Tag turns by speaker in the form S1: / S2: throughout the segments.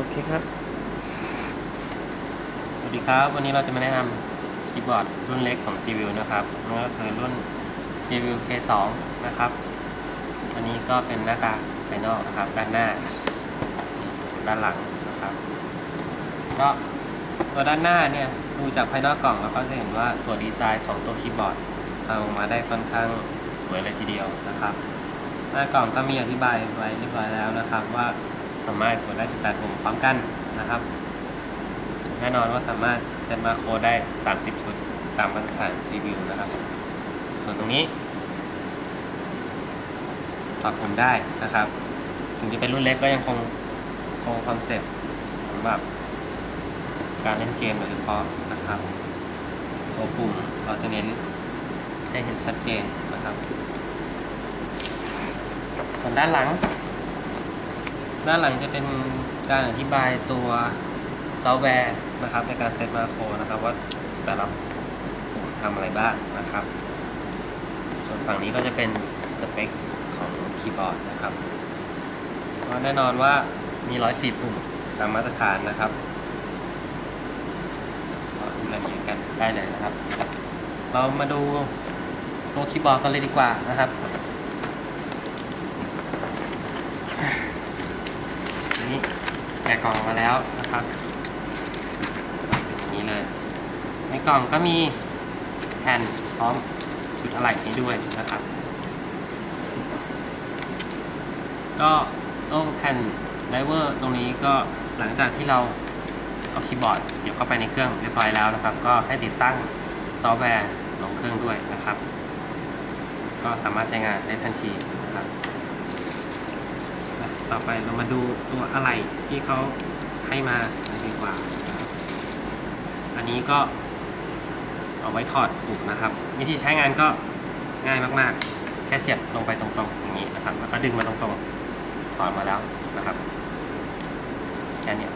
S1: โอเคครับ สวัสดีครับ วันนี้เราจะมาแนะนำคีย์บอร์ดรุ่นเล็กของ G-View นะครับนั่นก็คือรุ่น G-View K2 นะครับอันนี้ก็เป็นหน้าตาภายนอกนะครับ ด้านหน้า ด้านหลังนะครับ ก็ตัวด้านหน้าเนี่ยดูจากภายนอกกล่องเราก็จะเห็นว่าตัวดีไซน์ของตัวคีย์บอร์ดทำออกมาได้ค่อนข้างสวยเลยทีเดียวนะครับ หน้ากล่องก็มีอธิบายไว้เรียบร้อยแล้วนะครับว่า สามารถกดได้ 18 ปุ่มพร้อมกันนะครับ แน่นอนว่าสามารถเซตมาโค้ดได้ 30 ชุดตามมาตรฐาน GView นะครับ ส่วนตรงนี้ปรับปุ่มได้นะครับ ถึงจะเป็นรุ่นเล็กก็ยังคงคงคอนเซ็ปต์สำหรับการเล่นเกมโดยเฉพาะนะครับตัวปุ่มเราจะเน้นให้เห็นชัดเจนนะครับ ส่วนด้านหลัง ด้านหลังจะเป็นการอธิบายตัวซอฟต์แวร์นะครับในการเซตมาโครนะครับว่าแต่ละปุ่มทำอะไรบ้างนะครับ ส่วนฝั่งนี้ก็จะเป็นสเปคของคีย์บอร์ดนะครับก็แน่นอนว่ามี 104 ปุ่มตามมาตรฐานนะครับดูรายละเอียดกันได้เลยนะครับ เรามาดูตัวคีย์บอร์ดกันเลยดีกว่านะครับ นี้แกะกล่องมาแล้วนะครับนอย่างนี้เลย ในกล่องก็มีแผ่นพร้อมชุดอะไหล่นี้ด้วยนะครับ ก็ตรงแผ่นไดเวอร์ตรงนี้ก็หลังจากที่เราเอาคีย์บอร์ดเสียบเข้าไปในเครื่องเรียบร้อยแล้วนะครับ ก็ให้ติดตั้งซอฟต์แวร์ลงเครื่องด้วยนะครับ ก็สามารถใช้งานได้ทันทีนะครับ ต่อไปเรามาดูตัวอะไหล่ที่เขาให้มาดีกว่า อันนี้ก็เอาไว้ถอดปุ่มนะครับ วิธีใช้งานก็ง่ายมากๆ แค่เสียบลงไปตรงๆอย่างนี้นะครับ แล้วก็ดึงมาตรงๆ ถอดมาแล้วนะครับแค่นี้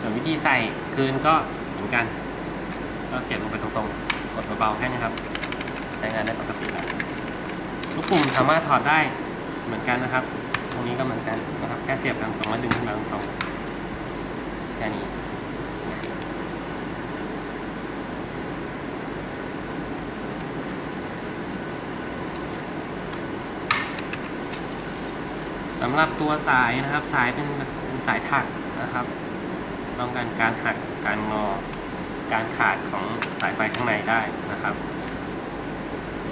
S1: ส่วนวิธีใส่คืนก็เหมือนกัน ก็เสียบลงไปตรงๆ กดเบาๆแค่นี้ครับ ใช้งานได้ปกติแล้ว ทุกปุ่มสามารถถอดได้เหมือนกันนะครับ ตรงนี้ก็เหมือนกันนะครับ แค่เสียบตรงๆแล้วดึงขึ้นมาตรงๆแค่นี้สำหรับตัวสายนะครับ สายเป็นสายถักนะครับต้องการการหักการงอ การขาดของสายไฟข้างในได้นะครับ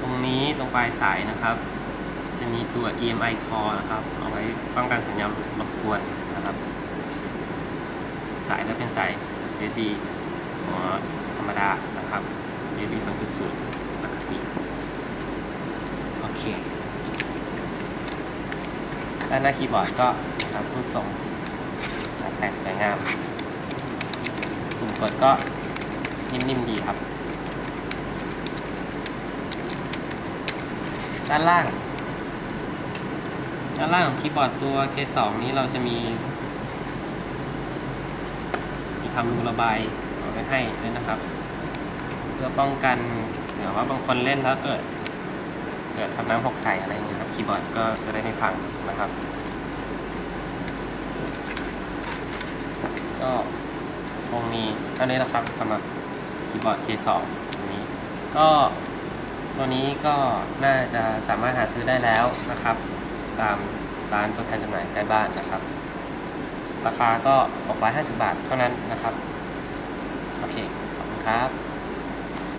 S1: รงนี้ตรงปลายสายนะครับ จะมีตัว EMI core นะครับ เอาไว้ป้องกันสัญญาณรบกวนนะครับ สายจะเป็นสาย USB หัวธรรมดานะครับ USB 2.0 ปกติ โอเค ด้านหน้าคีย์บอร์ดก็นะครับรูปทรงแต่งสวยงาม ปุ่มกดก็นิ่มๆดีครับ ด้านล่าง ด้านล่างของคีย์บอร์ดตัว K2 นี้เราจะมี มีทำรูระบายเอาไว้ให้ด้วยนะครับ เพื่อป้องกันเผื่อว่าบางคนเล่นแล้วเกิด เกิดทำน้ำหกใส่อะไรอย่างเงี้ยครับ คีย์บอร์ดก็จะได้ไม่พังนะครับ ก็คงมีเท่านี้นะครับสำหรับคีย์บอร์ด K2 ตัวนี้ก็ ตัวนี้ก็น่าจะสามารถหาซื้อได้แล้วนะครับ ตามร้านตัวแทนจำหน่ายใกล้บ้านนะครับ ราคาก็ 650 บาทเท่านั้นนะครับ โอเค ขอบคุณครับ